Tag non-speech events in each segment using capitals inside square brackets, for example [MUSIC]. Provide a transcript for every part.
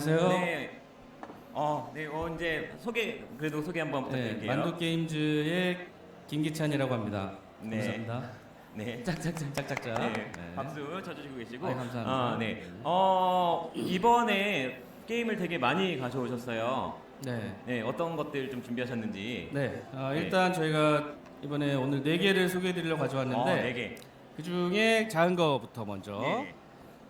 안녕하세요. 네. 어, 네, 어, 이제 소개 그래도 소개 한번 네, 부탁드릴게요. 만두 게임즈의 김기찬이라고 합니다. 네. 감사합니다. 네. 짝짝짝 짝짝짝. 네. 네. 박수 쳐주시고 계시고. 아이, 감사합니다. 아, 네. 어, 이번에 게임을 되게 많이 가져오셨어요. 네. 네, 어떤 것들 좀 준비하셨는지. 네. 아, 네. 일단 저희가 이번에 오늘 네 개를 소개해드리려고 가져왔는데 어, 네 개. 그 중에 작은 거부터 먼저 네.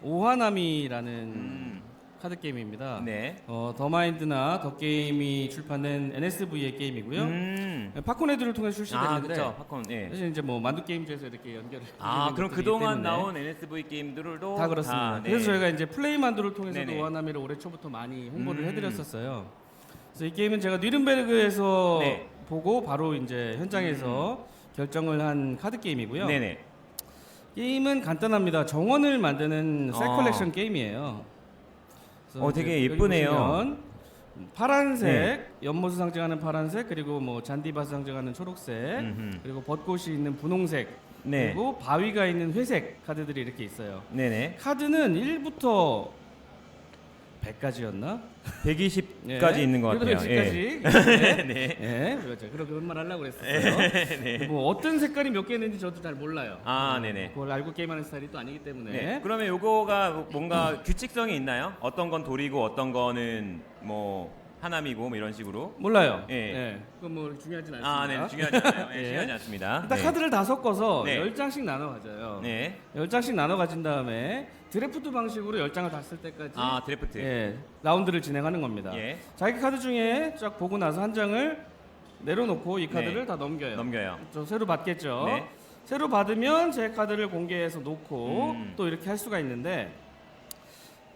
오하나미라는 음. 카드 게임입니다. 네. 어, 더 마인드나 더 게임이 출판된 NSV의 게임이고요. 음. 팝콘 헤드를 통해 아, 출시됐는데 그렇죠. 팝콘. 네. 사실 이제 뭐 만두 게임즈에서 이렇게 연결을 아, 해주는 그럼 것들이기 그동안 때문에 나온 NSV 게임들도 다 그렇습니다. 네. 그래서 저희가 이제 플레이 만두를 통해서도 네네. 오하나미를 올해 초부터 많이 홍보를 음. 해드렸었어요. 그래서 이 게임은 제가 뉘른베르그에서 네. 보고 바로 이제 현장에서 결정을 한 카드 게임이고요. 네네. 게임은 간단합니다. 정원을 만드는 색 어. 컬렉션 게임이에요. 어, 되게 이제 여기 예쁘네요. 파란색, 네. 연못을 상징하는 파란색, 그리고 뭐 잔디밭을 상징하는 초록색, 음흠. 그리고 벚꽃이 있는 분홍색, 네. 그리고 바위가 있는 회색 카드들이 이렇게 있어요. 네네. 카드는 1부터 100까지였나? 120까지 있는 것 같아요. 100까지. 예. [LAUGHS] 네. 예, 그렇죠. 그런 그런 말 하려고 그랬었어요. [LAUGHS] 뭐 어떤 색깔이 몇 개 있는지 저도 잘 몰라요. 아, 네네. 그걸 알고 게임하는 스타일이 또 아니기 때문에. 네. 그러면 요거가 뭔가 규칙성이 있나요? 어떤 건 돌이고 어떤 거는 뭐 하남이고 뭐 이런 식으로? 몰라요. 예. 예. 그건 뭐 중요하진 않습니다. 아, 네. 중요하지 않아요. 네, [LAUGHS] 예. 중요하지 않습니다. 일단 네. 카드를 다 섞어서 네. 10장씩 나눠 가져요. 네. 10장씩 나눠 가진 다음에 드래프트 방식으로 10장을 다 쓸 때까지 아, 드래프트. 예, 라운드를 진행하는 겁니다. 예. 자기 카드 중에 쫙 보고 나서 한 장을 내려놓고 이 카드를 네. 다 넘겨요. 넘겨요. 저 새로 받겠죠. 네. 새로 받으면 제 카드를 공개해서 놓고 음. 또 이렇게 할 수가 있는데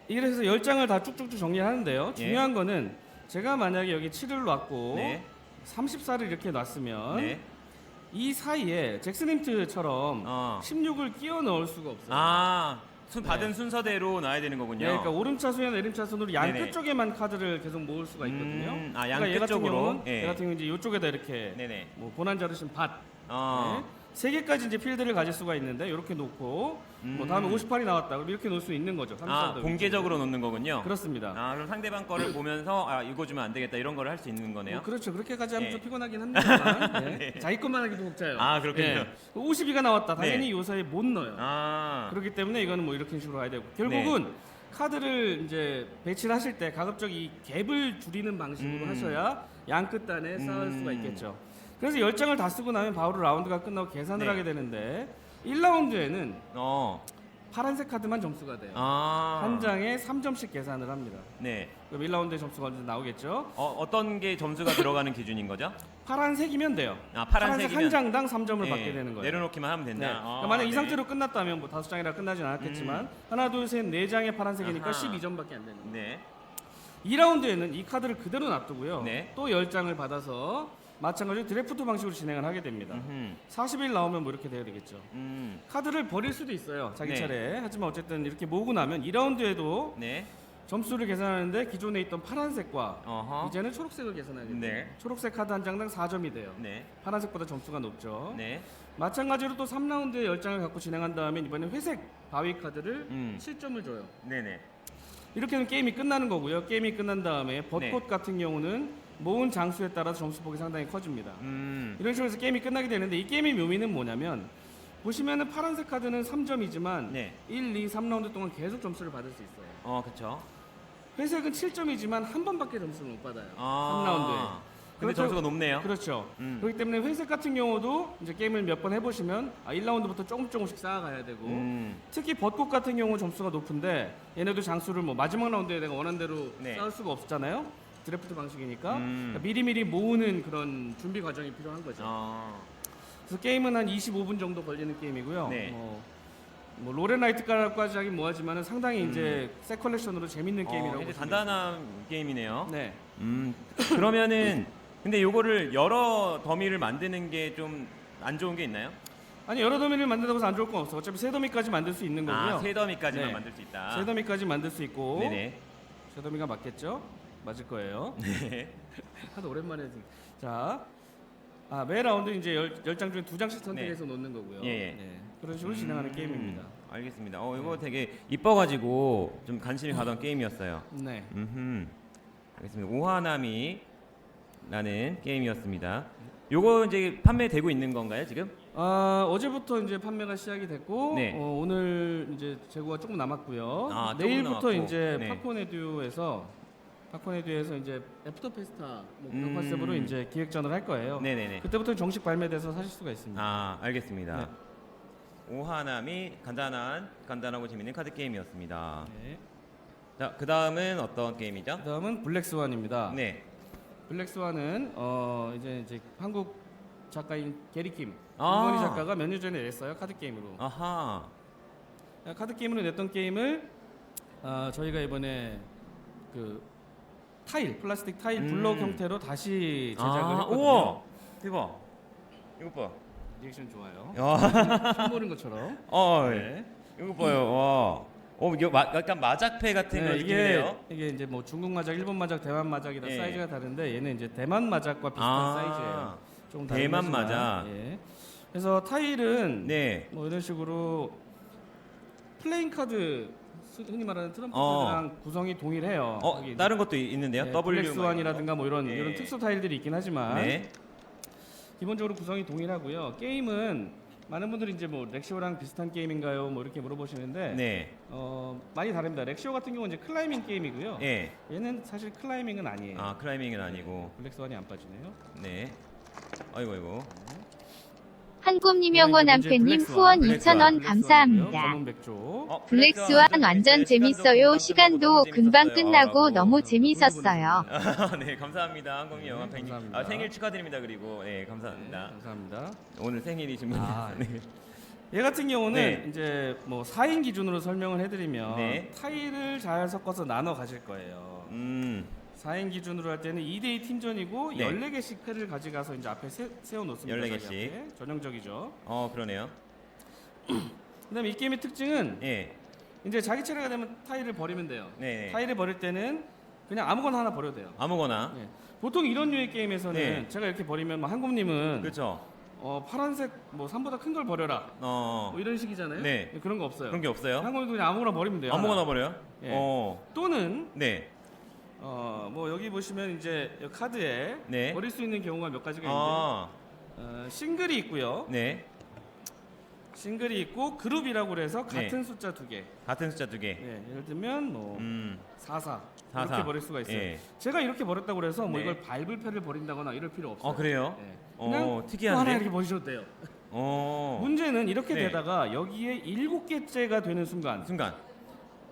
이래서 10장을 다 쭉쭉쭉 정리하는데요. 예. 중요한 거는 제가 만약에 여기 7을 놨고 네. 34를 이렇게 놨으면 네. 이 사이에 잭스님트처럼 어. 16을 끼워 넣을 수가 없어요. 아, 순 네. 받은 순서대로 놔야 되는 거군요. 네, 그러니까 오름차순이나 내림차순으로 양 네네. 끝 쪽에만 카드를 계속 모을 수가 있거든요. 음, 아, 그러니까 얘 양끝 같은 쪽으로. 경우는 예. 얘 같은 경우는 이제 이쪽에다 이렇게 네네. 뭐 고난 자르신 밭 어. 네. 세 개까지 이제 필드를 가질 수가 있는데 이렇게 놓고 뭐 음. 다음에 58이 나왔다 그럼 이렇게 놓을 수 있는 거죠. 아, 34도 공개적으로 놓는 거군요. 그렇습니다. 아, 그럼 상대방 거를 보면서 아, 이거 주면 안 되겠다. 이런 거를 할 수 있는 거네요. 뭐 그렇죠. 그렇게까지 하면 예. 좀 피곤하긴 합니다만 [LAUGHS] 네. 자기 것만 하기도 벅차요. 아, 그렇군요. 52가 나왔다. 당연히 네. 요 사이에 못 넣어요. 아. 그렇기 때문에 이거는 뭐 이렇게 식으로 가야 되고 결국은 카드를 이제 배치를 하실 때 가급적 이 갭을 줄이는 방식으로 음. 하셔야 양 끝단에 쌓을 수가 음. 있겠죠. 그래서 10장을 다 쓰고 나면 바로 라운드가 끝나고 계산을 네. 하게 되는데 1라운드에는 어. 파란색 카드만 점수가 돼요. 아. 한 장에 3점씩 계산을 합니다. 네. 그럼 1라운드에 점수가 언제 나오겠죠? 어, 어떤 게 점수가 들어가는 [LAUGHS] 기준인 거죠? 파란색이면 돼요. 아, 파란색 파란색이면 한 장당 3점을 예, 받게 되는 거예요. 내려놓기만 하면 된다. 네. 아, 그러니까 만약 이 네. 상태로 끝났다면 뭐 다섯 장이라 끝나진 않았겠지만 하나 둘셋네 장의 파란색이니까 아하. 12점밖에 안 되는 거예요. 네. 2라운드에는 이 카드를 그대로 놔두고요. 네. 또 10장을 받아서 마찬가지로 드래프트 방식으로 진행을 하게 됩니다. 음흠. 40일 나오면 뭐 이렇게 돼야 되겠죠. 음. 카드를 버릴 수도 있어요. 자기 네. 차례. 하지만 어쨌든 이렇게 모으고 나면 2라운드에도 네. 점수를 계산하는데 기존에 있던 파란색과 어허. 이제는 초록색을 계산하게 돼요. 네. 초록색 카드 한 장당 4점이 돼요. 네. 파란색보다 점수가 높죠. 네. 마찬가지로 또 3라운드에 10장을 갖고 진행한 다음에 이번에 회색 바위 카드를 음. 7점을 줘요. 네, 네. 이렇게 하면 게임이 끝나는 거고요. 게임이 끝난 다음에 벚꽃 네. 같은 경우는 모은 장수에 따라 점수 폭이 상당히 커집니다. 음. 이런 식으로 해서 게임이 끝나게 되는데 이 게임의 묘미는 뭐냐면 보시면은 파란색 카드는 3점이지만 네. 1, 2, 3라운드 동안 계속 점수를 받을 수 있어요. 어, 그렇죠. 회색은 7점이지만 한 번밖에 점수를 못 받아요. 아. 3라운드에. 근데 그렇죠. 점수가 높네요. 그렇죠. 음. 그렇기 때문에 회색 같은 경우도 이제 게임을 몇 번 해보시면 아, 1라운드부터 조금 조금씩 쌓아가야 되고 음. 특히 벚꽃 같은 경우 점수가 높은데 얘네도 장수를 뭐 마지막 라운드에 내가 원하는 대로 네. 쌓을 수가 없잖아요. 드래프트 방식이니까 음. 그러니까 미리미리 모으는 그런 준비 과정이 필요한 거죠. 어. 그래서 게임은 한 25분 정도 걸리는 게임이고요. 네. 뭐, 뭐 로렌라이트까지 하긴 뭐하지만은 상당히 이제 새 컬렉션으로 재밌는 어, 게임이라고 굉장히 보시면 단단한 게임이네요. 네. 음. 그러면은 근데 요거를 여러 더미를 만드는 게 좀 안 좋은 게 있나요? 아니 여러 더미를 만든다고 해서 안 좋을 건 없어. 어차피 세 더미까지 만들 수 있는 거고요. 아, 세 더미까지만 네. 만들 수 있다. 세 더미까지 만들 수 있고 네네. 세 더미가 맞겠죠? 맞을 거예요. [LAUGHS] 네. 하도 오랜만에 했으니. 자, 아, 매 라운드 이제 열, 열장 중에 두 장씩 선택해서 놓는 거고요. 예, 예. 네, 그런 식으로 진행하는 음. 게임입니다. 알겠습니다. 어 이거 되게 이뻐가지고 좀 관심이 가던 게임이었어요. 네. 음, 알겠습니다. 오하나미라는 게임이었습니다. 요거 이제 판매되고 있는 건가요 지금? 아, 어제부터 이제 판매가 시작이 됐고 네. 어, 오늘 이제 재고가 조금 남았고요. 아, 조금 내일부터 남았고. 이제 네. 팝콘 에듀에서 팝콘 에듀에서 이제 애프터 페스타 뭐 그런 음. 컨셉으로 이제 기획전을 할 거예요. 네네네. 그때부터 정식 발매돼서 사실 수가 있습니다. 아 알겠습니다. 네. 오하나미 간단한 간단하고 재밌는 카드 게임이었습니다. 네. 자 그 다음은 어떤 게임이죠? 그다음은 블랙스완입니다. 네. 블랙스완은 어 이제 이제 한국 작가인 게리 킴 아. 김건희 작가가 몇 년 전에 냈어요 카드 게임으로. 아하. 카드 게임으로 냈던 게임을 아, 저희가 이번에 그 타일 플라스틱 타일 음. 블럭 형태로 다시 제작을 아, 했거든요. 우와 대박. 이거 봐. 리액션 좋아요. [LAUGHS] 야. 처음 보는 것처럼. 어, 네. 이거 봐요. 와. 어, 이거 마, 약간 마작패 같은 네, 그런 이게 느낌이네요. 이게 이제 뭐 중국 마작, 일본 마작, 대만 마작이라 예. 사이즈가 다른데 얘는 이제 대만 마작과 비슷한 아, 사이즈예요. 조금 대만 하지만, 마작. 예. 그래서 타일은 네. 뭐 이런 식으로 플레잉 카드 흔히 말하는 트럼프 어. 구성이 동일해요. 어, 거기 다른 것도 이- 있는데요. 네, W 블랙스완이라든가 뭐 이런 네. 이런 특수 타일들이 있긴 하지만 네. 기본적으로 구성이 동일하고요. 게임은 많은 분들이 이제 뭐 렉시오랑 비슷한 게임인가요? 뭐 이렇게 물어보시는데 네. 어, 많이 다릅니다. 렉시오 같은 경우는 이제 클라이밍 게임이고요. 예. 얘는 사실 클라이밍은 아니에요. 아, 클라이밍은 아니고. 블랙스완이 안 빠지네요. 네. 아이고 아이고. 한곰님영호 남편님 후원 블랙스완. 2,000원 블랙스완이고요. 감사합니다. 어, 블랙스완 완전 재밌어요. 시간도 금방 끝나고 너무 재밌었어요. [LAUGHS] 아, 네, 감사합니다. 네, 영화팬님. 감사합니다. 아, 생일 축하드립니다. 그리고 네, 네, 감사합니다. 감사합니다. 오늘 생일이신 분. 아, 네. 얘 같은 경우는 네. 이제 뭐 4인 기준으로 설명을 해드리면 네. 타일을 잘 섞어서 나눠 가실 거예요. 음. 4인 기준으로 할 때는 2대2 팀전이고 네. 14개씩 패를 가져가서 이제 앞에 세, 세워놓습니다. 14 자기 개씩. 앞에. 전형적이죠. 어, 그러네요. [CLEARS THROAT] 그다음에 이 게임의 특징은 예. 이제 자기 차례가 되면 타일을 버리면 돼요. 네. 네. 타일을 버릴 때는 그냥 아무거나 하나 버려도 돼요. 아무거나. 예. 보통 이런 류의 게임에서는 네. 제가 이렇게 버리면 뭐 한국님은 그렇죠. 어, 파란색 뭐 3보다 큰 걸 버려라 어. 뭐 이런 식이잖아요. 네. 예, 그런 거 없어요. 그런 게 없어요? 한국님도 그냥 아무거나 버리면 돼요. 아무거나 하나. 버려요? 예. 어. 또는 네. 어, 뭐 여기 보시면 이제 이 카드에 네. 버릴 수 있는 경우가 몇 가지가 있는데 아. 어, 싱글이 있고요. 네. 싱글이 있고 그룹이라고 그래서 네. 같은 숫자 두 개. 같은 숫자 두 개. 예, 예를 들면 뭐 음. 44, 사사. 이렇게 버릴 수가 있어요. 예. 제가 이렇게 버렸다고 그래서 뭐 네. 이걸 밟을 패를 버린다거나 이럴 필요 없어요. 어, 그래요? 예. 어, 그냥 또 하나 특이한데. 이렇게 버리셔도 돼요. 어. 문제는 이렇게 네. 되다가 여기에 일곱 개째가 되는 순간 순간.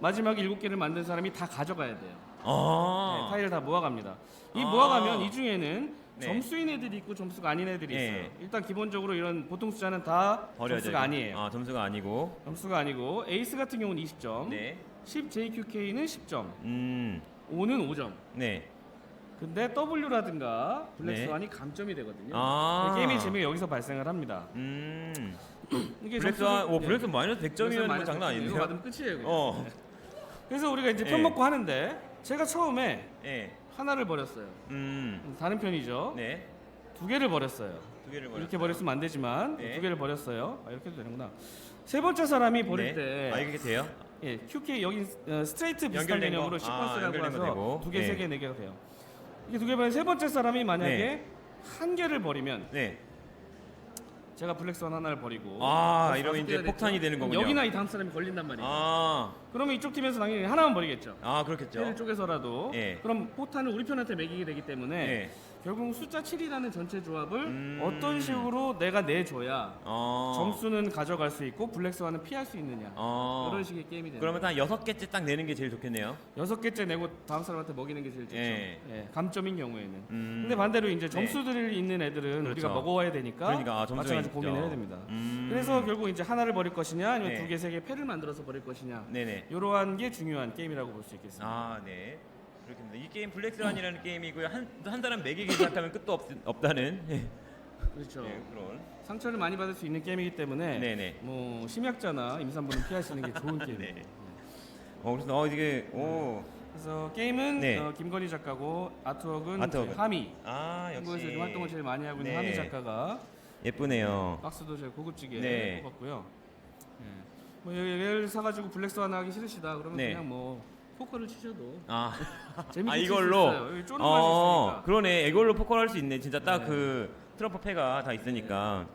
마지막에 일곱 개를 만든 사람이 다 가져가야 돼요. 네, 아. 타일을 다 모아갑니다. 이 아. 모아가면 이 중에는 네. 점수인 애들이 있고 점수가 아닌 애들이 예. 있어요. 일단 기본적으로 이런 보통 숫자는 다 버려야 점수가 되고. 아니에요. 아, 점수가 아니고. 점수가 아니고 에이스 같은 경우는 20점, 네. 10JQK는 10점, 음. 5는 5점. 네. 근데 W라든가 블랙스완이 감점이 되거든요. 아. 게임의 재미가 여기서 발생을 합니다. 음. [CLEARS THROAT] 이게 블랙스완, 점수를- 오, 예. 블랙스완 마이너스 100점이면 뭐 장난 아닌데요? 받으면 끝이에요. 그냥. 어. 그래서 우리가 이제 예. 편 먹고 하는데 제가 처음에 예. 하나를 버렸어요. 음. 다른 편이죠. 네. 두 개를 버렸어요. 두 개를 버렸어요. 이렇게 버렸으면 안 되지만 네. 두 개를 버렸어요. 아, 이렇게 해도 되는구나. 세 번째 사람이 버릴 네. 아, 때 이게 돼요? 예, QK 여기 어, 스트레이트 비슷한 연결된 개념으로 거? 시퀀스라고 아, 연결된 거 해서 되고. 두 개, 네. 세 개, 네 개가 돼요. 이게 두 개 버린 세 번째 사람이 만약에 네. 한 개를 버리면 네. 제가 블랙스완 하나를 버리고 아, 이러면 이제 개가? 폭탄이 되는 거군요. 여기나 이 다음 사람이 걸린단 말이에요. 아. 그러면 이쪽 팀에서 당연히 하나만 버리겠죠. 아, 그렇겠죠. 세를 쪼개서라도 예. 그럼 포탄을 우리 편한테 매기게 되기 때문에 네. 결국 숫자 7이라는 전체 조합을 음. 어떤 식으로 내가 내줘야 어. 점수는 가져갈 수 있고 블랙스완은 피할 수 있느냐 어. 이런 식의 게임이 되는 그러면 한 여섯 개째 딱 내는 게 제일 좋겠네요. 여섯 개째 내고 다음 사람한테 먹이는 게 제일 좋죠. 예. 예, 감점인 경우에는. 음. 근데 반대로 이제 네. 점수들이 있는 애들은 그렇죠. 우리가 먹어야 되니까 그러니까 아, 점수가 마찬가지 있죠. 고민을 해야 됩니다. 음. 그래서 결국 이제 하나를 버릴 것이냐 아니면 네. 두 개, 세 개 패를 만들어서 버릴 것이냐 네네. 이러한 게 중요한 게임이라고 볼 수 있겠습니다. 아, 네. 그렇습니다. 이 게임 블랙스완이라는 게임이고요. 한, 한 사람 매기기 시작하면 끝도 없, 없다는 예. 그렇죠. 예, 그런. 상처를 많이 받을 수 있는 게임이기 때문에 네네. 뭐 심약자나 임산부는 피하시는 게 좋은 [LAUGHS] 게임이에요. 네. 어, 그래서 어 이게 오. 그래서 게임은 네. 어, 김건희 작가고 아트웍은 아트웍은. 하미 아, 한국에서 역시 요즘 활동을 제일 많이 하고 있는 네. 하미 작가가 예쁘네요. 박스도 제일 고급지게 네. 뽑았고요. 예. 뭐 얘를 사가지고 블랙스완 하기 싫으시다 그러면 네. 그냥 뭐 포커를 치셔도 아, 재밌게 아 칠수 이걸로. 있어요. 여기 쪼는 어. 그러네. 이걸로 포커를 할 수 있네. 진짜 딱 네. 그 트럼프 패가 다 있으니까.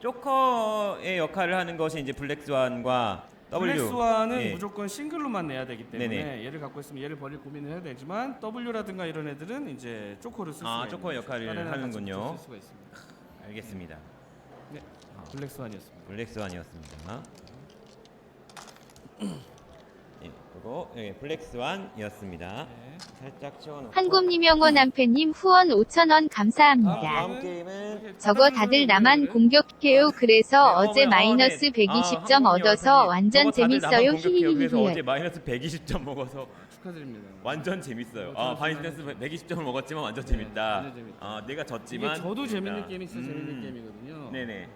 조커의 역할을 하는 것이 이제 블랙스완과 W. 블랙스완은 예. 무조건 싱글로만 내야 되기 때문에 네네. 얘를 갖고 있으면 얘를 버릴 고민을 해야 되지만 W라든가 이런 애들은 이제 쪼코를 쓸 아, 수가 쪼커 있는 역할을 다른 애랑 같이 하는군요. 수가 있습니다. 알겠습니다. 네, 블랙스완이었습니다. 블랙스완이었습니다. 예, 그리고 예, 블랙스완이었습니다. 네. 살짝 치워놓고. 한곰님영호 남편님 후원 5천원 감사합니다. 다음 게임은 이렇게 저거 다른 다들 분들은 나만 오늘은 공격해요. 그래서 네, 어제 어, 네. 마이너스 아, 120점 한국인 얻어서. 완전 저거 다들 나만 재밌어요. 공격해요. 그래서 어제. 마이너스 120점 먹어서 축하드립니다. 완전 재밌어요. 어, 아, 저도 바이든스 120점을 먹었지만 완전 네, 재밌다. 완전 재밌다. 아, 내가 이게 졌지만 저도. 재밌는 게임이 진짜 재밌는 음. 게임이거든요. 네네.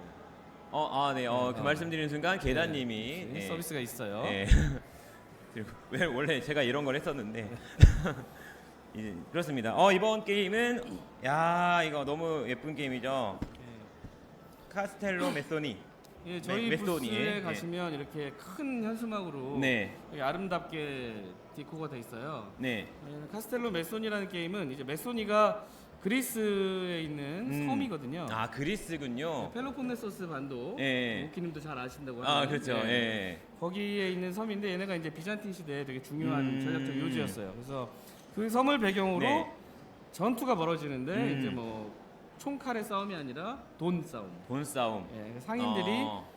어, 아, 네. 어, 그 어. 말씀드리는 순간 계단님이 네, 예, 서비스가 있어요. 예. [LAUGHS] 그리고 [LAUGHS] 왜 원래 제가 이런 걸 했었는데 [LAUGHS] 예, 그렇습니다. 어, 이번 게임은 야, 이거 너무 예쁜 게임이죠. 카스텔로 메소니. 예, 저희 네, 메소니, 부스에 예. 가시면 이렇게 큰 현수막으로 네. 아름답게 디코가 돼 있어요. 네. 예, 카스텔로 메소니라는 게임은 이제 메소니가 그리스에 있는 음. 섬이거든요. 아, 그리스군요. 펠로폰네소스 반도 예. 오키님도 잘 아신다고 아, 하는, 그렇죠. 예. 예. 거기에 있는 섬인데 얘네가 이제 비잔틴 시대에 되게 중요한 음. 전략적 요지였어요. 그래서 그 섬을 배경으로 네. 전투가 벌어지는데 음. 이제 뭐 총칼의 싸움이 아니라 돈 싸움. 돈 싸움. 예, 상인들이 어.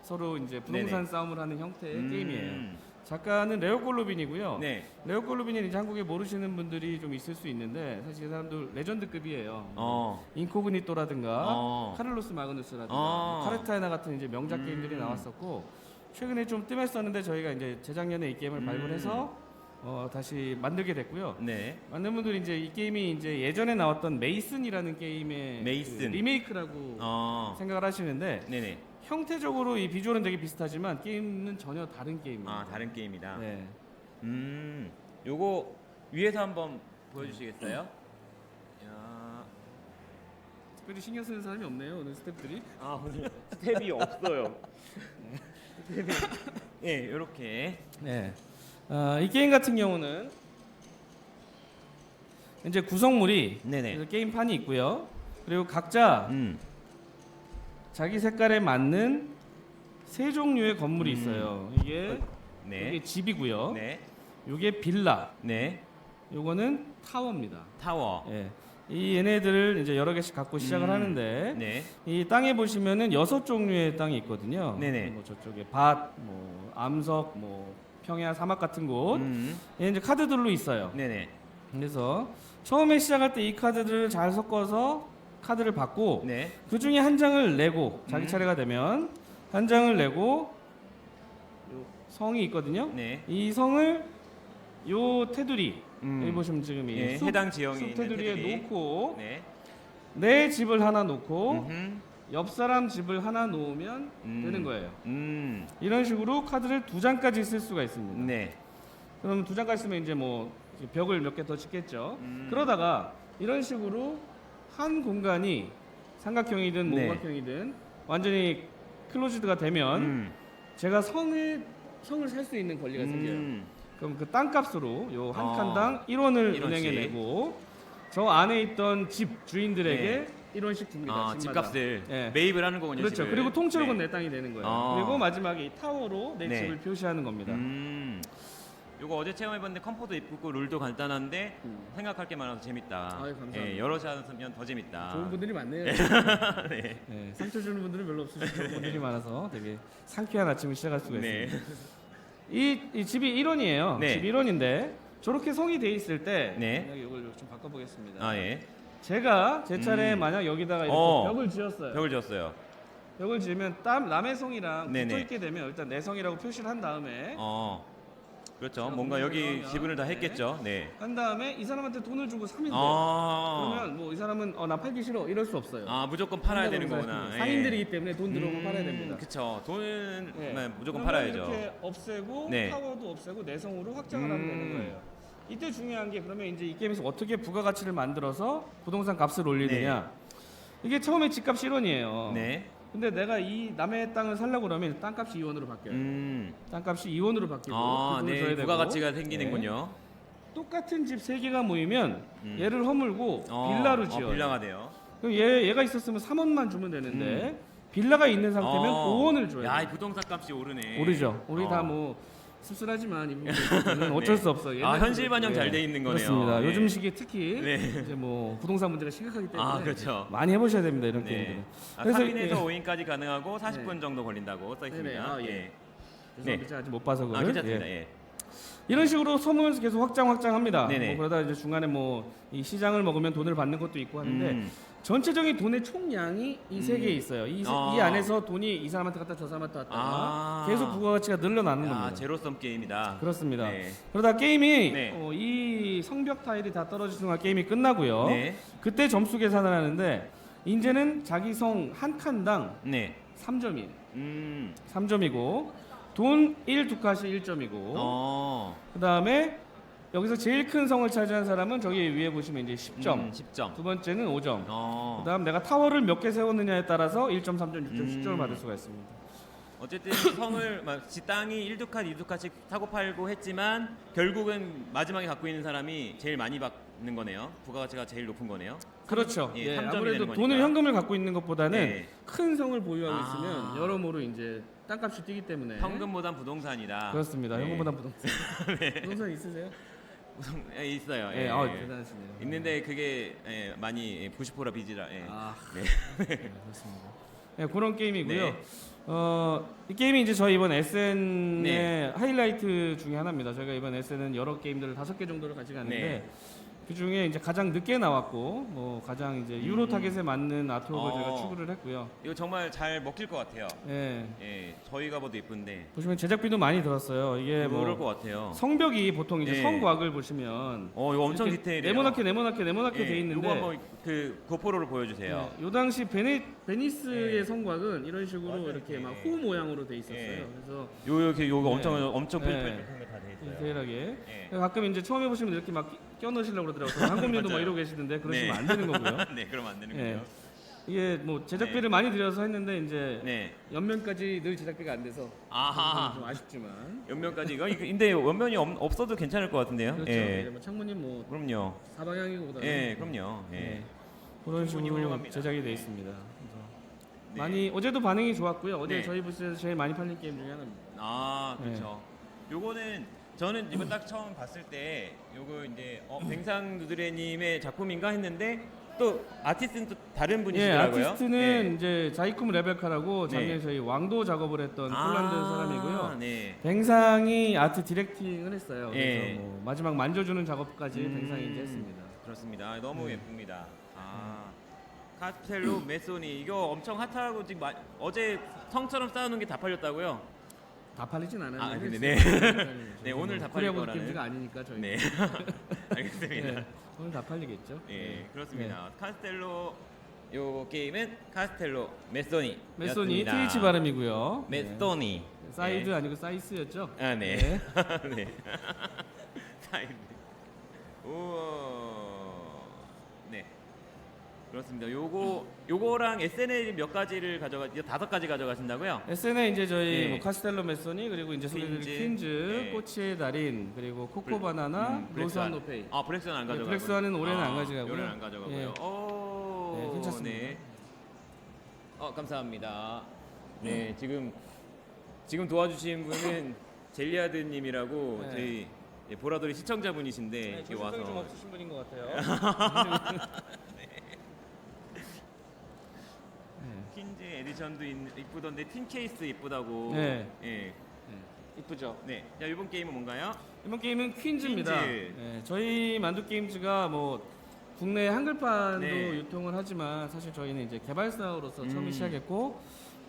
서로 이제 부동산 네네. 싸움을 하는 형태의 음. 게임이에요. 작가는 레오 골로빈이고요. 네. 레오 골로빈은 이제 한국에 모르시는 분들이 좀 있을 수 있는데 사실 이 사람도 레전드급이에요. 어. 인코그니토라든가 어. 카를로스 마그누스라든가 어. 카르타에나 같은 이제 명작 음. 게임들이 나왔었고 최근에 좀 뜸했었는데 저희가 이제 재작년에 이 게임을 음. 발굴해서 어, 다시 만들게 됐고요. 네. 많은 분들이 이제 이 게임이 이제 예전에 나왔던 메이슨이라는 게임의 메이슨. 그 리메이크라고 어. 생각을 하시는데 네네. 형태적으로 이 비주얼은 되게 비슷하지만 게임은 전혀 다른 게임입니다. 아, 다른 게임이다. 네. 음. 요거 위에서 한번 보여 주시겠어요? 야. 특별히 신경 쓰는 사람이 없네요 오늘 스태프들이. 아, 오늘 스텝이 없어요. 스텝이 [LAUGHS] 예, 요렇게. 네. 어, 이 게임 같은 경우는 이제 구성물이 네네. 그래서 게임판이 있고요. 그리고 각자 음. 자기 색깔에 맞는 세 종류의 건물이 음. 있어요. 이게 네. 이게 집이고요. 네. 이게 빌라. 네. 요거는 타워입니다. 타워. 예. 이 얘네들을 이제 여러 개씩 갖고 시작을 음. 하는데 네. 이 땅에 보시면은 여섯 종류의 땅이 있거든요. 네네. 뭐 저쪽에 밭, 뭐 암석, 뭐 평야 사막 같은 곳. 음. 얘 이제 카드들로 있어요. 네네. 그래서 처음에 시작할 때 이 카드들을 잘 섞어서 카드를 받고 네. 그 중에 한 장을 내고 자기 음. 차례가 되면 한 장을 내고 요 성이 있거든요. 네. 이 성을 요 테두리 음. 여기 보시면 지금 이 예, 숲, 해당 지형이 숲 있는 테두리에 테두리. 놓고 네. 내 집을 하나 놓고 음흠. 옆 사람 집을 하나 놓으면 음. 되는 거예요. 음. 이런 식으로 카드를 두 장까지 쓸 수가 있습니다. 네. 그럼 두 장까지 쓰면 이제 뭐 벽을 몇 개 더 짓겠죠. 음. 그러다가 이런 식으로 한 공간이 삼각형이든 네. 모각형이든 완전히 클로즈드가 되면 음. 제가 성을 성을 살 수 있는 권리가 생겨요. 음. 그럼 그 땅값으로 요 한 어. 칸당 1원을 1원씩. 은행에 내고 저 안에 있던 집 주인들에게 1원씩 줍니다. 아, 집마다. 집값을 예. 매입을 하는 거군요. 그렇죠. 집을. 그리고 통째로 네. 내 땅이 되는 거예요. 어. 그리고 마지막에 이 타워로 내 네. 집을 표시하는 겁니다. 음. 요거 어제 체험해봤는데 컴포도 이쁘고 룰도 간단한데 음. 생각할 게 많아서 재밌다. 아유, 감사합니다. 예, 여럿이 하면 더 재밌다. 좋은 분들이 많네요. [LAUGHS] 네. 네, 상처 주는 분들은 별로 없으시고 [LAUGHS] 분들이 많아서 되게 상쾌한 아침을 시작할 수가 네. 있습니다. 이, 이 집이 1원이에요. 네. 집 1원인데 저렇게 성이 돼 있을 때 네. 만약에 이걸 좀 바꿔보겠습니다. 아 예. 제가 제 차례에 음. 만약 여기다가 이렇게 어. 벽을 지었어요. 벽을 지었어요. 벽을 지으면 땀 남의 성이랑 네네. 붙어 있게 되면 일단 내 성이라고 표시를 한 다음에 어. 그렇죠. 자, 뭔가 여기 지분을 다 네. 했겠죠. 네. 한 다음에 이 사람한테 돈을 주고 사면 돼요. 아. 그러면 뭐 이 사람은 어, 나 팔기 싫어 이럴 수 없어요. 아 무조건 팔아야 되는 거구나. 생각하시면 예. 상인들이기 때문에 돈 들어오면 팔아야 됩니다. 그렇죠. 돈은 네. 네, 무조건 그러면 팔아야죠. 이렇게 없애고 네. 타워도 없애고 내성으로 확장을 하면 되는 음. 거예요. 이때 중요한 게 그러면 이제 이 게임에서 어떻게 부가가치를 만들어서 부동산 값을 올리느냐. 이게 처음에 집값 실원이에요. 네. 근데 내가 이 남의 땅을 살려고 그러면 땅값이 2원으로 바뀌어요. 음. 땅값이 2원으로 바뀌고 아, 그 돈을 네. 줘야 되고. 부가가치가 생기는군요. 네. 똑같은 집 세 개가 모이면 음. 얘를 허물고 어, 빌라로 어, 지어요. 빌라가 돼요. 그럼 얘 얘가 있었으면 3원만 주면 되는데 빌라가 있는 상태면 음. 어. 5원을 줘야 야, 돼. 이 부동산 값이 오르네. 오르죠. 우리 어. 다뭐 씁쓸하지만 이 부분은 [LAUGHS] 어쩔 수 없어. 아, 현실 반영 잘 돼 있는 거네요. 그렇습니다. 네. 요즘 시기에 특히 네. 이제 뭐 부동산 문제가 심각하기 때문에 아, 그렇죠. 많이 해보셔야 됩니다 이런 네. 게임들은. 아, 그래서 3인에서 예. 5인까지 가능하고 40분 정도 걸린다고 써 있습니다. 네네. 아, 예. 예. 죄송합니다. 제가 아직 못 봐서 아, 그걸. 괜찮습니다. 예. 예. 이런 식으로 소문을 계속 확장 확장합니다. 네네. 뭐 그러다 이제 중간에 뭐 이 시장을 먹으면 돈을 받는 것도 있고 하는데 음. 전체적인 돈의 총량이 이세 음. 개에 있어요. 이, 세- 아. 이 안에서 돈이 이 사람한테 갔다 저 사람한테 왔다가 아. 계속 부가가치가 늘어나는 야, 겁니다. 제로섬 게임이다. 그렇습니다. 네. 그러다 게임이 네. 어, 이 성벽 타일이 다 떨어지는 순간 게임이 끝나고요. 네. 그때 점수 계산을 하는데 이제는 자기 성 한 칸당 네. 3점이에요. 음. 3점이고 돈 1, 두 칸씩 1점이고 어. 그다음에 여기서 제일 큰 성을 차지한 사람은 저기 위에 보시면 이제 10점. 음, 10점. 두 번째는 5점. 어. 그다음 내가 타워를 몇 개 세웠느냐에 따라서 1점, 3점, 6점, 음. 10점을 받을 수가 있습니다. 어쨌든 성을 막 지 땅이 1두칸, 2두칸씩 사고 팔고 했지만 결국은 마지막에 갖고 있는 사람이 제일 많이 받는 거네요. 부가가치가 제일 높은 거네요. 그렇죠. 예, 예, 삼점이 아무래도 되는 돈을 거니까. 현금을 갖고 있는 것보다는 네. 큰 성을 보유하고 아. 있으면 여러모로 이제 땅값이 뛰기 때문에 현금보단 부동산이다. 그렇습니다. [LAUGHS] 네. 현금보다 부동산. 부동산 있으세요? 부동- 예, 있어요. 예, 예, 아, 예. 대단하시네요. 있는데 그게 예, 많이 예, 90%라 빚이라. 예. 아, 네. 네, 그렇습니다. [LAUGHS] 네, 그런 게임이고요. 네. 어, 이 게임이 이제 저희 이번 SN의 네. 하이라이트 중에 하나입니다. 저희가 이번 SN은 여러 게임들을 다섯 개 정도를 같이 갔는데 네. 그 중에 이제 가장 늦게 나왔고 뭐 가장 이제 유로 타겟에 맞는 아트웍을 어. 저희가 추구를 했고요. 이거 정말 잘 먹힐 것 같아요. 예. 예, 저희가 봐도 예쁜데 보시면 제작비도 많이 들었어요. 이게 그럴 뭐것 같아요. 성벽이 보통 이제 네. 성곽을 보시면 어, 이거 엄청 이렇게 디테일해요. 네모나게 네모나게 네모나게 예, 돼 있는데 이거 한번 그 고프로를 보여주세요. 네, 요 당시 베네, 베니스의 네. 성곽은 이런 식으로 맞아요. 이렇게 막 네. 호 모양으로 돼 있었어요. 네. 그래서 요 이렇게 요거 네. 엄청 엄청 네. 뿔뿔뿔 다돼 있어요. 디테일하게 예. 가끔 이제 처음 해보시면 이렇게 막껴 넣으시려고 그러 더라고요. 한국민도 막 [LAUGHS] 맞아요. 이러고 계시는데 그러시면 네. 안 되는 거고요. [LAUGHS] 네, 그러면 안 되는 예. 거예요. 이게 뭐 제작비를 많이 들여서 했는데 이제 네. 옆면까지 늘 제작비가 안 돼서 아하. 좀 아쉽지만 옆면까지 이거 근데 옆면이 없, 없어도 괜찮을 것 같은데요. 그렇죠. 예. 뭐 창문님 뭐 그럼요. 사방향이고 그다음에 예, 그럼요. 예. 네. 그런 충분히 식으로 훌륭합니다. 제작이 돼 네. 있습니다. 그래서 네. 많이 어제도 반응이 좋았고요. 어제 네. 저희 부스에서 제일 많이 팔린 게임 중에 하나입니다. 아, 네. 그렇죠. 요거는 저는 이거 딱 처음 봤을 때 요거 이제 어, 뱅상 누드레님의 작품인가 했는데 또 아티스트는 또 다른 예, 분이시더라고요. 아티스트는 예. 이제 자이쿰 레베카라고 작년에 네. 저희 왕도 작업을 했던 폴란드 아, 사람이고요. 네. 뱅상이 아트 디렉팅을 했어요. 예. 그래서 뭐 마지막 만져주는 작업까지 음. 뱅상이 이제 했습니다. 그렇습니다. 너무 네. 예쁩니다. 아. 카스텔로 [CLEARS THROAT] 메소니 이거 엄청 핫하고 지금 마- 어제 성처럼 쌓아놓은 게 다 팔렸다고요? 다 팔리진 않아요. 아, 근데 네. 네, [LAUGHS] 오늘 다 팔릴 거라는. 게임즈가 아니니까 저희. 네. [LAUGHS] 알겠습니다. 네, 오늘 다 팔리겠죠. 예, 그렇습니다. 카스텔로 요 게임은 카스텔로 메소니. 메소니 TH 발음이고요. 메소니. 네. 사이드 아니고 사이스였죠. 아, 네. 네. [LAUGHS] 네. 사이드. 오. 네. 그렇습니다. 요거 요거랑 SNL 몇 가지를 가져가 이제 다섯 가지 가져가신다고요? SN에 이제 저희 네. 뭐 카스텔로 메소니 그리고 이제 소개드린 퀸즈, 퀸즈, 네. 꼬치의 달인 그리고 코코 블- 바나나, 음, 로스한 블랙스완. 노페이. 아, 블랙스완 안 네, 가져가고. 블랙스완은 올해는 안 가져가고요. 올해는 안 가져가고요. 예. 오. 네, 괜찮습니다. 네. 어, 감사합니다. 네, 지금 지금 도와주신 분은 젤리아드 님이라고 네. 저희 예, 보라돌이 시청자분이신데 네, 이렇게 와서 없으신 분인 것 같아요. [LAUGHS] [LAUGHS] 퀸즈 에디션도 있, 이쁘던데 팀 케이스 이쁘다고. 네. 예. 이쁘죠. 네. 자, 이번 게임은 뭔가요? 이번 게임은 퀸즈입니다. 퀸즈. 네, 저희 만두 게임즈가 뭐 국내 한글판도 네. 유통을 하지만 사실 저희는 이제 개발사로서 음. 처음 시작했고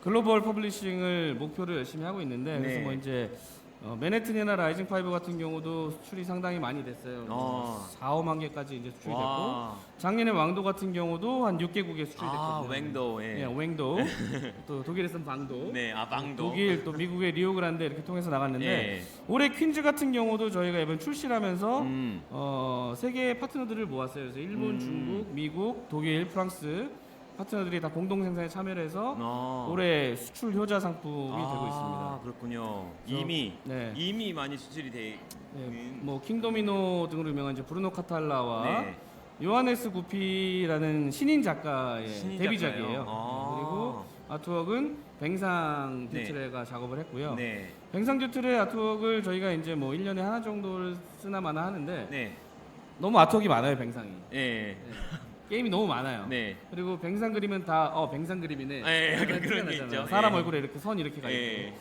글로벌 퍼블리싱을 목표로 열심히 하고 있는데 그래서 네. 뭐 이제 어, 맨해튼이나 라이징 5 같은 경우도 수출이 상당히 많이 됐어요. 어. 4, 5만 개까지 이제 수출이 됐고 와. 작년에 왕도 같은 경우도 한 6개국에 수출이 아, 됐거든요. 웽도. 예. 예, 웽도 [LAUGHS] 또 독일에서는 방도. 네, 아, 방도. 독일 또 미국의 리오그란데 이렇게 통해서 나갔는데 예. 올해 퀸즈 같은 경우도 저희가 이번 출시를 하면서 음. 어, 세계 파트너들을 모았어요. 그래서 일본, 음. 중국, 미국, 독일, 프랑스 파트너들이 다 공동 생산에 참여를 해서 어. 올해 수출 효자 상품이 아, 되고 있습니다. 그렇군요. 그래서- 이미 네. 이미 많이 수출이 돼. 네, 음. 뭐 킹도미노 등으로 유명한 이제 브루노 카탈라와 네. 요하네스 구피라는 신인 작가의 신인 데뷔작이에요. 작가요? 아. 그리고 아트웍은 뱅상 네. 듀트레가 작업을 했고요. 네. 뱅상 듀트레 아트웍을 저희가 이제 뭐 1년에 하나 정도를 쓰나 마나 하는데 네. 너무 아트웍이 많아요, 뱅상이. 네. [LAUGHS] 게임이 너무 많아요. 네. 그리고 뱅상 그림은 다 어 뱅상 그림이네. 예, 약간 티가 그런 게 나잖아요. 있죠. 사람 예. 얼굴에 이렇게 선 이렇게 가 있고. 예.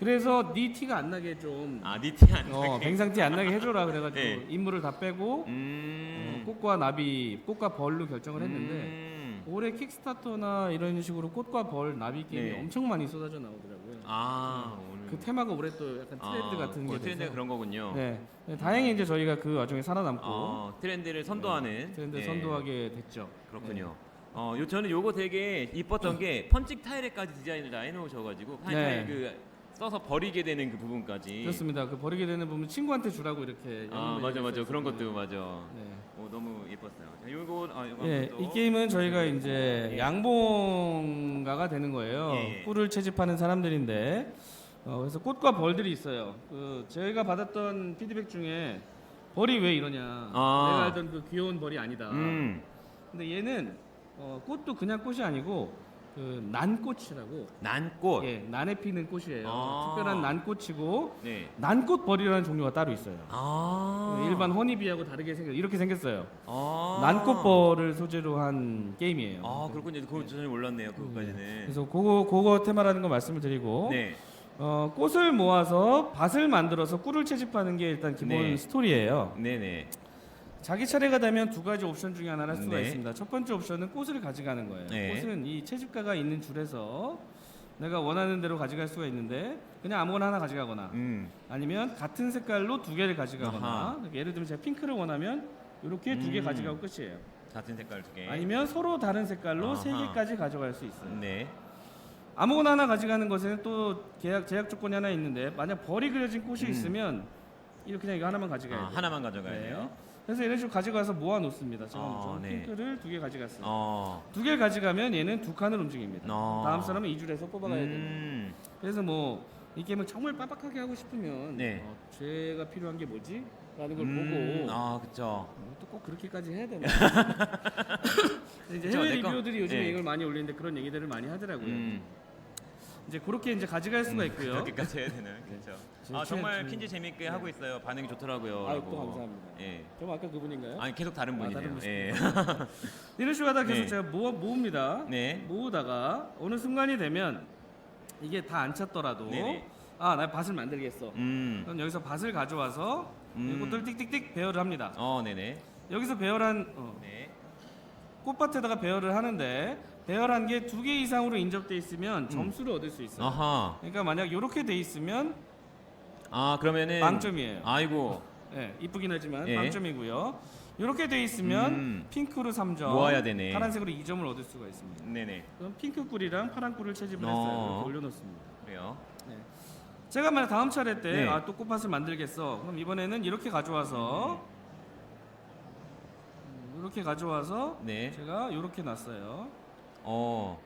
그래서 네 티가 안 나게 좀 아, 니티 안 어, 나게. 뱅상 티 안 나게 해줘라 그래가지고 예. 인물을 다 빼고 음. 어, 꽃과 나비, 꽃과 벌로 결정을 했는데 음. 올해 킥스타터나 이런 식으로 꽃과 벌, 나비 게임이 네. 엄청 많이 쏟아져 나오더라고요. 아, 오늘 그 테마가 올해 또 약간 트렌드 아, 같은 어, 게 트렌드가 돼서 그런 거군요. 네. 네, 다행히 이제 저희가 그 와중에 살아남고 어, 트렌드를 선도하는 트렌드 예, 선도하게 됐죠. 그렇군요. 어, 요 저는 요거 되게 이뻤던 게 펀칭 타일에까지 디자인을 다 해놓으셔가지고 타일 네. 그 써서 버리게 되는 그 부분까지. 네. 그렇습니다. 그 버리게 되는 부분 친구한테 주라고 이렇게 아 맞아 맞아. 그런 것도 맞아. 네. 오 너무 예뻤어요. 자, 요거 아 요거 예, 또. 이 게임은 저희가 이제 예. 양봉가가 되는 거예요. 예, 예. 꿀을 채집하는 사람들인데, 어, 그래서 꽃과 벌들이 있어요. 그 저희가 받았던 피드백 중에 벌이 왜 이러냐? 아. 내가 알던 그 귀여운 벌이 아니다. 음 근데 얘는 어, 꽃도 그냥 꽃이 아니고 그 난꽃이라고. 난꽃. 예, 난에 피는 꽃이에요. 아. 특별한 난꽃이고 네. 난꽃 벌이라는 종류가 따로 있어요. 아 일반 허니비하고 다르게 생겨 이렇게 생겼어요. 아. 난꽃 벌을 소재로 한 게임이에요. 아 그렇군요. 그거 전혀 몰랐네요. 그거까지는. 그래서 그거 그거 테마라는 거 말씀을 드리고 네. 어, 꽃을 모아서 밭을 만들어서 꿀을 채집하는 게 일단 기본 네. 스토리예요. 네네. 자기 차례가 되면 두 가지 옵션 중에 하나를 할 수가 네. 있습니다. 첫 번째 옵션은 꽃을 가져가는 거예요. 네. 꽃은 이 채집가가 있는 줄에서 내가 원하는 대로 가져갈 수가 있는데 그냥 아무거나 하나 가져가거나 음. 아니면 같은 색깔로 두 개를 가져가거나 아하. 예를 들면 제가 핑크를 원하면 이렇게 두 개 음. 가져가고 끝이에요. 같은 색깔 두 개. 아니면 서로 다른 색깔로 아하. 세 개까지 가져갈 수 있어요. 네. 아무거나 하나 가져가는 것에는 또 계약 제약 조건이 하나 있는데 만약 벌이 그려진 꽃이 음. 있으면 이렇게 그냥 이거 하나만 가져가야 아, 돼요. 하나만 가져가야 네. 돼요. 그래서 이런 식으로 가져가서 모아 놓습니다. 지금 아, 저 네. 핑크를 두 개 가져갔어요. 어. 두 개를 가져가면 얘는 두 칸을 움직입니다. 어. 다음 사람은 이 줄에서 뽑아가야 돼요. 음. 그래서 뭐 이 게임을 정말 빡빡하게 하고 싶으면 네. 어, 제가 필요한 게 뭐지? 라는 걸 음. 보고 아 그쵸. 어, 또꼭 그렇게까지 해야 되나? [LAUGHS] 이제 그쵸, 해외 내 거- 리뷰들이 요즘에 네. 이걸 많이 올리는데 그런 얘기들을 많이 하더라고요. 음. 이제 그렇게 이제 가져갈 수가 있고요. 그렇게까지 해야 되나요? 그렇죠. 제 아 정말 취향 킨지 재밌게 하고 있어요. 반응이 좋더라고요. 아유, 라고. 또 감사합니다. 예. 좀 아까 그분인가요? 아니 계속 다른 아, 분이네요. 다른 예. [LAUGHS] 이런 식으로 하다 계속 네. 제가 모아, 모읍니다. 네. 모으다가 어느 순간이 되면 이게 다 안 찼더라도 네네. 아, 나 밭을 만들겠어. 음. 그럼 여기서 밭을 가져와서 음. 이것들 띡띡띡 배열을 합니다. 어, 네네. 여기서 배열한 어, 네. 꽃밭에다가 배열을 하는데 배열한 게 두 개 이상으로 인접돼 음. 있으면 점수를 얻을 수 있어요. 아하. 그러니까 만약 이렇게 돼 있으면 아 그러면은 빵점이에요. 아이고 예, [LAUGHS] 이쁘긴 하지만 예. 빵점이고요. 이렇게 돼 있으면 음. 핑크로 3점, 모아야 되네. 파란색으로 2점을 얻을 수가 있습니다. 네네. 그럼 핑크 꿀이랑 파란 꿀을 채집을 어. 했어요. 이렇게 올려놓습니다. 그래요. 제가 만약 다음 차례 때 네. 아, 또 꽃밭을 만들겠어. 그럼 이번에는 이렇게 가져와서 음, 이렇게 가져와서 네. 제가 이렇게 놨어요. 어.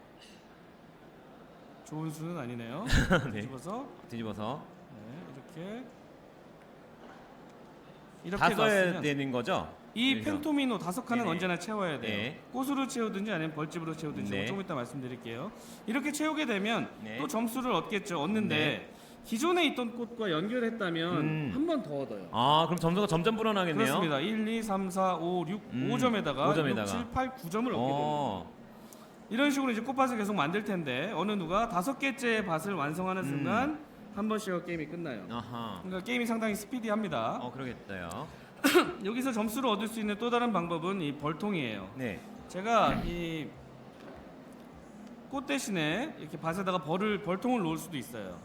좋은 수는 아니네요. [LAUGHS] 네. 뒤집어서 뒤집어서 네, 이렇게 이렇게 다 써야 놨으면 되는 거죠? 이. 펜토미노 다섯 칸은 네네. 언제나 채워야 돼요. 네. 꽃으로 채우든지 아니면 벌집으로 채우든지 네. 뭐 조금 이따 말씀드릴게요. 이렇게 채우게 되면 네. 또 점수를 얻겠죠. 얻는데 기존에 있던 꽃과 연결했다면 음. 한 번 더 얻어요. 아 그럼 점수가 점점 불어나겠네요. 그렇습니다. 1, 2, 3, 4, 5, 6, 음, 5점에다가 5점에다가. 6, 7, 8, 9점을 얻게 됩니다. 어. 이런 식으로 이제 꽃밭을 계속 만들 텐데 어느 누가 다섯 개째 밭을 완성하는 음. 순간 한 번씩 게임이 끝나요. 아하. 그러니까 게임이 상당히 스피디합니다. 어 그러겠다요. [CLEARS THROAT] 여기서 점수를 얻을 수 있는 또 다른 방법은 이 벌통이에요. 네. 제가 이 꽃 대신에 이렇게 밭에다가 벌을 벌통을 놓을 수도 있어요.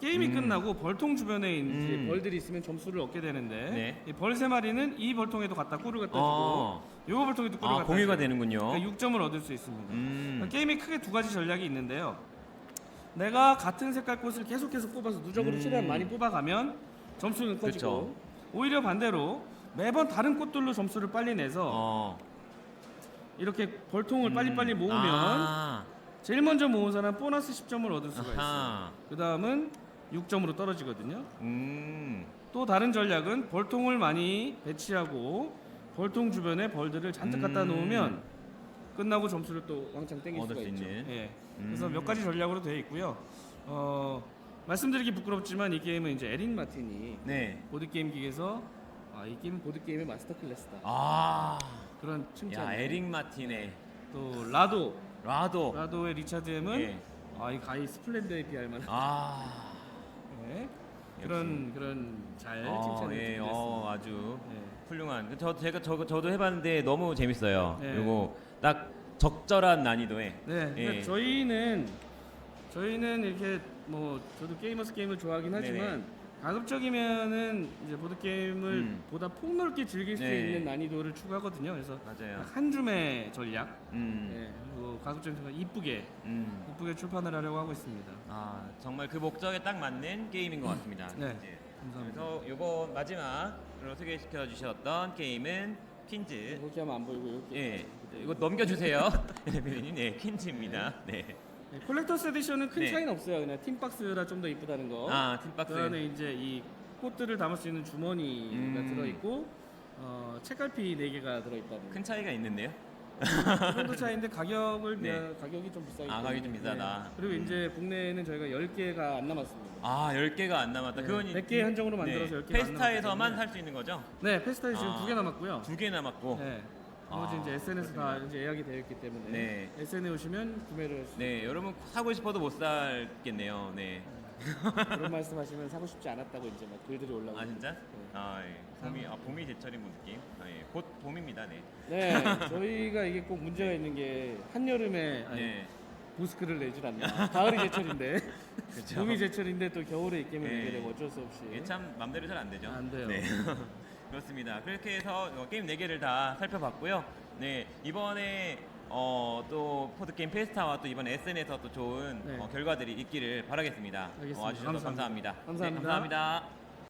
게임이 음. 끝나고 벌통 주변에 이제 음. 벌들이 있으면 점수를 얻게 되는데 네. 이 벌 세 마리는 이 벌통에도 갖다 꿀을 갖다 주고 어. 요거 벌통에도 꿀을 아 갖다 공유가 줘요. 되는군요. 그러니까 6점을 얻을 수 있습니다. 음. 그러니까 게임이 크게 두 가지 전략이 있는데요. 내가 같은 색깔 꽃을 계속해서 뽑아서 누적으로 음. 최대한 많이 뽑아가면 점수는 커지고 그쵸. 오히려 반대로 매번 다른 꽃들로 점수를 빨리 내서 어. 이렇게 벌통을 빨리빨리 음. 모으면 아, 제일 먼저 모은 사람 보너스 10점을 얻을 수가 있어요. 아하. 그 다음은 6점으로 떨어지거든요. 음. 또 다른 전략은 벌통을 많이 배치하고 벌통 주변에 벌들을 잔뜩 갖다 음. 놓으면 끝나고 점수를 또 왕창 땡길 얻을 수가 수 있죠. 있는. 예. 그래서 음. 몇 가지 전략으로 되어 있고요. 어, 말씀드리기 부끄럽지만 이 게임은 이제 에릭 마틴이 네. 보드 게임 기계에서 아, 이 게임은 보드 게임의 마스터 클래스다. 아. 그런 칭찬. 야, 에릭 마틴의 또 라도 라도. 라도의 리차드 M은 예. 아, 이 가히 스플렌더에 비할 만한 아. 네. 그런 그런 잘 어, 칭찬을 예, 드리겠습니다. 어, 아주 네. 훌륭한. 그저 제가 저 저도 해봤는데 너무 재밌어요. 네. 요거 딱 적절한 난이도에. 네, 예. 그러니까 저희는 저희는 이렇게 뭐 저도 게이머스 게임을 좋아하긴 하지만 네네. 가급적이면은 이제 보드 게임을 음. 보다 폭넓게 즐길 수 네. 있는 난이도를 추구하거든요. 그래서 맞아요. 한 줌의 전략, 음. 네, 그리고 가급적이면 이쁘게 음. 이쁘게 출판을 하려고 하고 있습니다. 아 정말 그 목적에 딱 맞는 게임인 것 같습니다. 네. 퀴즈. 감사합니다. 그래서 이번 마지막으로 소개시켜 주셨던 게임은 퀸즈. 그렇게 하면 안 보이고 이렇게. 예, 이거 넘겨주세요. 대표님, [LAUGHS] 네, 퀸즈입니다. 네. 네, 콜렉터스 에디션은 큰 네. 차이는 없어요. 그냥 팀박스라 좀 더 이쁘다는 거. 아, 팀박스. 그 안에 이제 이 꽃들을 담을 수 있는 주머니가 음. 들어있고 어, 책갈피 4개가 들어있다는 큰 차이가 있는데요. 그 정도 차이인데 가격을 네. 비하- 가격이 좀 비싸기 아, 가격이 때문에. 좀 비싸다. 네. 그리고 음. 이제 국내에는 저희가 10개가 안 남았습니다. 아, 10개가 안 남았다. 네, 그건 100개 한정으로 만들어서 10개가 안 페스타에서만 남았기 살수 있는 거죠? 네, 페스타에 지금 아. 두 개 남았고요. 두 개 남았고. 네. 나머지 아, 이제 SNS 다 그렇군요. 이제 예약이 되어 있기 때문에 네. SN에 오시면 구매를 할수 네, 여러분 사고 싶어도 못 살겠네요. 네. [LAUGHS] 그런 말씀하시면 사고 싶지 않았다고 이제 막 글들이 올라오고. 아 진짜? 네. 아, 예. 봄이 아 봄이 제철인 뭐 느낌. 아, 예. 곧 봄입니다. 네. 네, [LAUGHS] 저희가 이게 꼭 문제가 있는 게 한여름에 아니, 네. 보스크를 내질 않나. [LAUGHS] 가을이 제철인데, 그렇죠. 봄이 제철인데 또 겨울에 이 게임을 네. 어쩔 수 없이. 이게 참 맘대로 잘 안 되죠. 안 돼요. 네. 그렇습니다. 그렇게 해서 어, 게임 4개를 다 살펴봤고요. 네, 이번에 어, 또 포드 게임 페스타와 또 이번 SN에서 또 좋은 네. 어, 결과들이 있기를 바라겠습니다. 알겠습니다. 어, 와주셔서 감사합니다. 감사합니다. 네, 감사합니다.